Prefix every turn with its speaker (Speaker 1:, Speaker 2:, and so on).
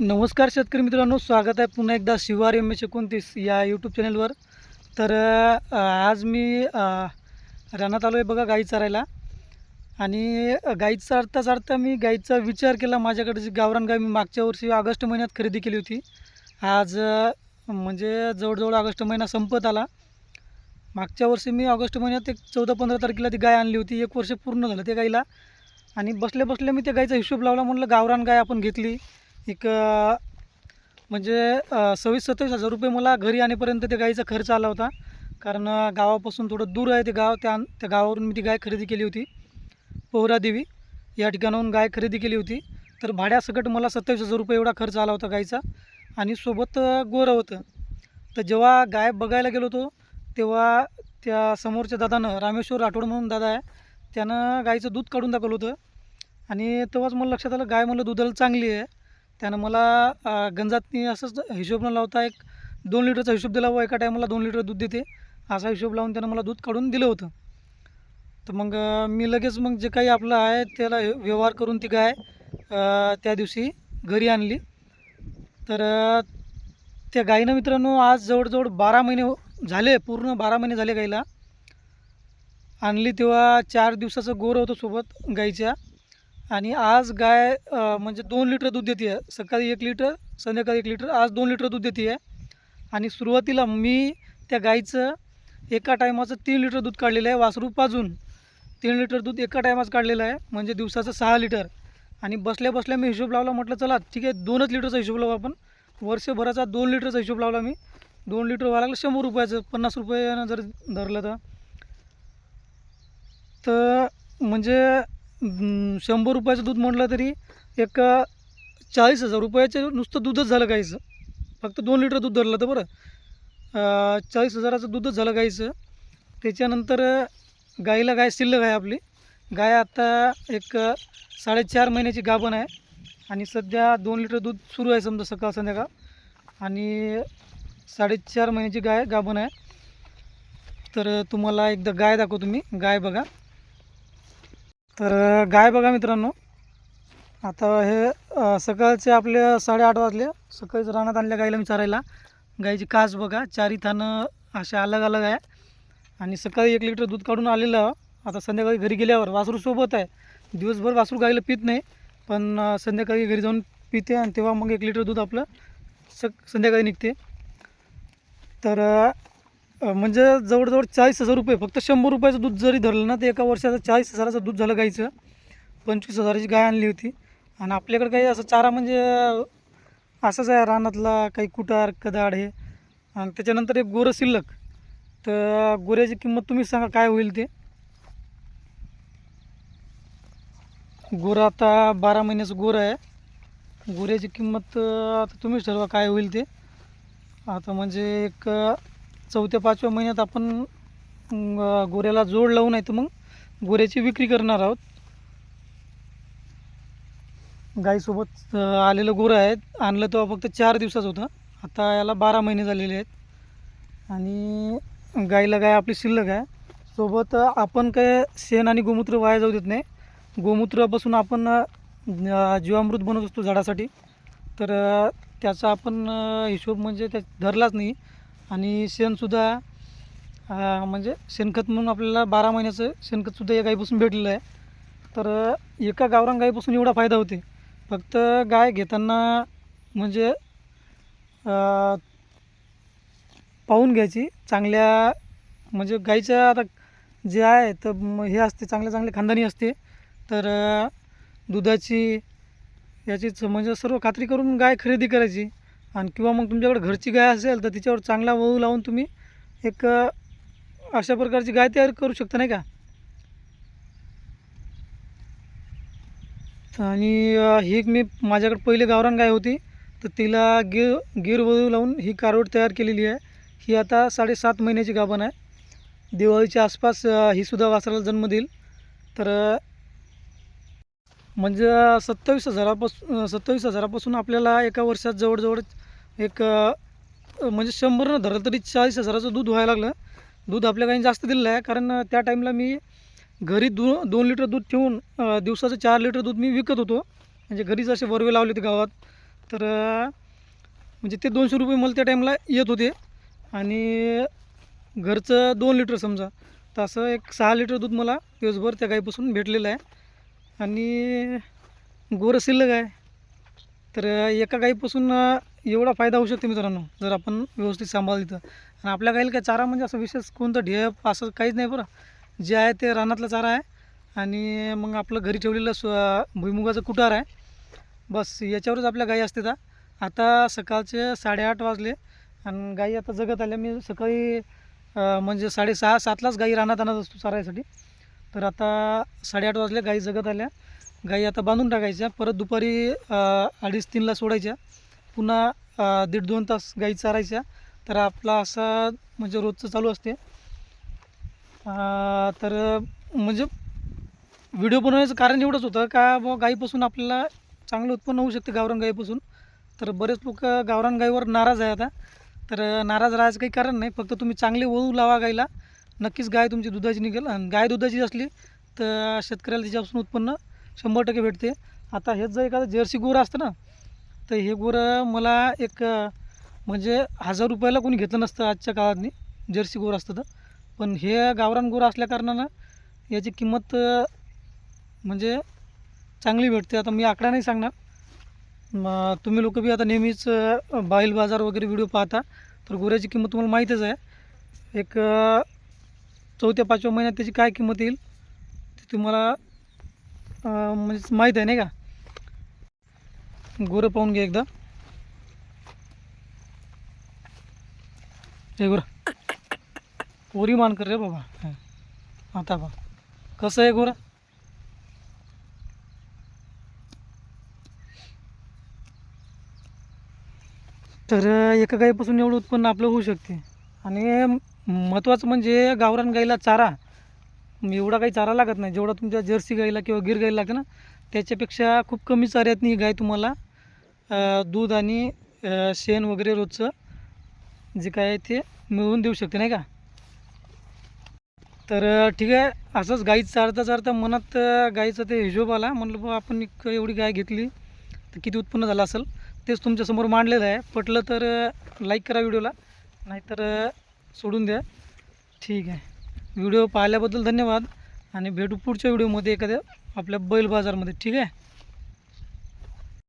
Speaker 1: नमस्कार शेतकरी मित्रांनो स्वागत आहे पुन्हा एकदा शिवार एम एस एकोणतीस या यूट्यूब चॅनलवर तर आज मी रानात आलो आहे बघा गाई चरायला. आणि गाई चारता चारता मी गाईचा विचार केला. माझ्याकडे जी गावरान गाय मी मागच्या वर्षी ऑगस्ट महिन्यात खरेदी केली होती. आज म्हणजे जवळजवळ ऑगस्ट महिना संपत आला. मागच्या वर्षी मी ऑगस्ट महिन्यात एक चौदा पंधरा तारखेला ती गाय आणली होती. एक वर्ष पूर्ण झालं त्या गाईला. आणि बसल्या बसल्या मी त्या गाईचा हिशोब लावला. म्हटलं गावरान गाय आपण घेतली. एक म्हणजे सव्वीस सत्तावीस हजार रुपये मला घरी आणेपर्यंत त्या गाईचा खर्च आला होता. कारण गावापासून थोडं दूर आहे ते गाव त्या त्या गावावरून मी ती गाय खरेदी केली होती. पोहरादेवी या ठिकाणाहून गाय खरेदी केली होती. तर भाड्यासकट मला सत्तावीस हजार रुपये एवढा खर्च आला होता गाईचा. आणि सोबत गोरं होतं. तर जेव्हा गाय बघायला गेलो होतो तेव्हा त्या समोरच्या दादानं रामेश्वर राठोड म्हणून दादा आहे त्यानं गायीचं दूध काढून दाखवलं होतं. आणि तेव्हाच मला लक्षात आलं गाय म्हणलं दुधाला चांगली आहे. त्यानं मला गंजातनी असंच हिशोब न लावता एक दोन लिटरचा हिशोब दिला व एका टायमाला दोन लिटर दूध देते. असा हिशोब लावून त्यानं मला दूध काढून दिलं होतं. तर मग मी लगेच मग जे काही आपलं आहे त्याला व्यवहार करून ती गाय त्या दिवशी घरी आणली. तर त्या गाईनं मित्रांनो आज जवळजवळ बारा महिने हो-, झाले पूर्ण बारा महिने झाले गाईला आणली तेव्हा चार दिवसाचं गोर होतं सोबत गाईच्या आणि आज गाय म्हणजे दोन लिटर दूध देते आहे सकाळी एक लिटर संध्याकाळी एक लिटर आज दोन लिटर दूध देते आहे आणि सुरुवातीला मी त्या गाईचं एका टायमाचं तीन लिटर दूध काढलेलं आहे. वासरू पाजून तीन लिटर दूध एका टायमाचं काढलेलं आहे. म्हणजे दिवसाचं सहा लिटर. आणि बसल्या बसल्या मी हिशोब लावला म्हटलं चला ठीक आहे दोनच लिटरचा हिशोब लावू आपण. वर्षभराचा दोन लिटरचा हिशोब लावला मी. दोन लिटर व्हायला लागलं शंभर रुपयाचं पन्नास रुपयानं जर धरलं तर. तर म्हणजे शंभर रुपयाचं दूध म्हटलं तरी एक चाळीस हजार रुपयाचं नुसतं दूधच झालं गाईचं. फक्त दोन लिटर दूध धरलं तर बरं. चाळीस हजाराचं दूधच झालं गाईचं. त्याच्यानंतर गाईला गाय शिल्लक आहे आपली. गाय आता एक साडेचार महिन्याची गाभण आहे. आणि सध्या दोन लिटर दूध सुरू आहे समजा सकाळ संध्याकाळ. आणि साडेचार महिन्याची गाय गाभण आहे. तर तुम्हाला एकदा गाय दाखवतो मी. गाय बघा. तर गाय बघा मित्रांनो. आता हे सकाळचे आपले साडेआठ वाजले. सकाळीच रानात आणल्या गाईला मी चारायला गाईची कास बघा चारी थानं असे अलग अलग आहे. आणि सकाळी एक लिटर दूध काढून आलेलं. आता संध्याकाळी घरी गेल्यावर वासरू सोबत आहे. दिवसभर वासरू गाईला पित नाही पण संध्याकाळी घरी जाऊन पिते आणि तेव्हा मग एक लिटर दूध आपलं सक संध्याकाळी निघते. तर म्हणजे जवळजवळ चाळीस हजार रुपये फक्त शंभर रुपयाचं दूध जरी धरलं ना तर एका वर्षाचं चाळीस हजाराचं दूध झालं गाईचं. पंचवीस हजाराची गाय आणली होती. आणि आपल्याकडे काही असं चारा म्हणजे असंच आहे रानातला काही कुटार कदाड हे. आणि त्याच्यानंतर एक गोरं शिल्लक. तर गोऱ्याची किंमत तुम्हीच सांगा काय होईल ते? गोरं आता बारा महिन्याचं गोरं आहे. गोऱ्याची किंमत आता तुम्हीच ठरवा काय होईल ते. आता म्हणजे एक चौथ्या पाचव्या महिन्यात आपण गोऱ्याला जोड लावू नाही तर मग गोऱ्याची विक्री करणार आहोत. गाईसोबत आलेलं गोरं आहे. आणलं तेव्हा फक्त चार दिवसाचं होतं. आता याला बारा महिने झालेले आहेत. आणि गाईला गाय आपली शिल्लक आहे. सोबत आपण काय शेण आणि गोमूत्र वाया जाऊ देत नाही. गोमूत्रापासून आपण जीवामृत बनवत असतो झाडासाठी. तर त्याचा आपण हिशोब म्हणजे त्या धरलाच नाही. आणि शेणसुद्धा म्हणजे शेणखत म्हणून आपल्याला बारा महिन्याचं शेणखतसुद्धा या गाईपासून भेटलेलं आहे. तर एका गावरान गाईपासून एवढा फायदा होते. फक्त गाय घेताना म्हणजे पाहून घ्यायची. चांगल्या म्हणजे गाईच्या आता जे आहे तर हे असते चांगल्या चांगल्या खानदानी असते. तर दुधाची याचीच म्हणजे सर्व खात्री करून गाय खरेदी करायची. आणि किंवा मग तुमच्याकडे घरची गाय असेल तर तिच्यावर चांगला वळू लावून तुम्ही एक अशा प्रकारची गाय तयार करू शकता नाही का? आणि ही मी माझ्याकडे पहिले गावरान गाय होती. तर तिला गिर गिर वळू लावून ही कारवड तयार केलेली आहे. ही आता साडेसात महिन्याची गाभण आहे. दिवाळीच्या आसपास ही सुद्धा वासराला जन्म देईल. तर म्हणजे सत्तावीस हजारापासून सत्तावीस हजारापासून आपल्याला एका वर्षात जवळजवळ एक म्हणजे शंभरनं धरलं तरी चाळीस हजाराचं दूध व्हायला लागलं. दूध आपल्या काही जास्त दिलेलं आहे कारण त्या टाईमला मी घरी दो दोन लिटर दूध ठेवून दिवसाचं चार लिटर दूध मी विकत होतो. म्हणजे घरीच असे वरवे लावले होते गावात. तर म्हणजे ते दोनशे रुपये मला त्या टाईमला येत होते. आणि घरचं दोन लिटर समजा तर असं एक सहा लिटर दूध मला दिवसभर त्या गाईपासून भेटलेलं आहे. आणि गोरं शिल्लक आहे. तर एका गाईपासून एवढा फायदा होऊ शकतो मित्रांनो जर आपण व्यवस्थित सांभाळली तर आणि आपल्या गाईला काय चारा म्हणजे असं विशेष कोणतं ढेप असं काहीच नाही बरं. जे आहे ते रानातला चारा आहे. आणि मग आपलं घरी ठेवलेलं स भुईमुगाचं कुटार आहे. बस याच्यावरच आपल्या गाई असते आता आता सकाळचे साडेआठ वाजले. आणि गाई आता जगत आल्या. मी सकाळी म्हणजे साडेसहा सातलाच गाई रानात आणत असतो चारायसाठी तर आता साडेआठ वाजले गाई जगत आल्या. गाई आता बांधून टाकायच्या. परत दुपारी अडीच तीनला सोडायच्या. पुन्हा दीड दोन तास गाई चारायच्या. तर आपला असा म्हणजे रोजचं चालू असते. तर म्हणजे व्हिडिओ बनवण्याचं कारण एवढंच होतं का बुवा गाईपासून आपल्याला चांगलं उत्पन्न होऊ शकते गावरान गाईपासून. तर बरेच लोक गावरान गाईवर नाराज आहे आता. तर नाराज राहायचं काही कारण नाही. फक्त तुम्ही चांगले वळू लावा गाईला. नक्कीच गाय तुमची दुधाची निघेल. आणि गाय दुधाची असली तर शेतकऱ्याला त्याच्यापासून उत्पन्न शंभर टक्के भेटते. आता हेच जर एखादं जर्सी गोरं असतं ना तर हे गोरं मला एक म्हणजे हजार रुपयाला कोणी घेतलं नसतं आजच्या काळातनी जर्सी गोरं असतं तर. पण हे गावरान गोरं असल्याकारणानं याची किंमत म्हणजे चांगली भेटते. आता मी आकडा नाही सांगणार. मग तुम्ही लोक बी आता नेहमीच बाईल बाजार वगैरे व्हिडिओ पाहता तर गोऱ्याची किंमत तुम्हाला माहीतच आहे. एक चौथ्या पाचव्या महिन्यात त्याची काय किंमत येईल ते तुम्हाला म्हणजे माहीत आहे नाही का? गोरं पाहून घे एकदा. हे गोरा. ओरी मान कर रे बाबा. आता बा कसं आहे गोरा? तर एका गाईपासून एवढं उत्पन्न आपलं होऊ शकते. आणि महत्त्वाचं म्हणजे गावरान गाईला चारा. एवढा काही चारा लागत नाही. जेवढा तुमच्या जर्सी गाईला किंवा गिर गाईला लागते ना त्याच्यापेक्षा खूप कमी चाऱ्यातनी ही गाय तुम्हाला. दूध आणि शेण वगैरे रोजचं जे काय आहे ते मिळवून देऊ शकते नाही का? तर ठीक आहे. असंच गाई चारता चारता मनात गाईचा ते हिशोब आला. म्हणलं बा आपण एक एवढी गाय घेतली तर किती उत्पन्न झालं असेल? तेच तुमच्यासमोर मांडलेलं आहे. पटलं तर लाईक करा व्हिडिओला. नाहीतर सोडून द्या. ठीक आहे. व्हिडिओ पाहिल्याबद्दल धन्यवाद. आणि भेटू पुढच्या व्हिडिओमध्ये एखाद्या आपल्या बैल बाजारमध्ये ठीक आहे?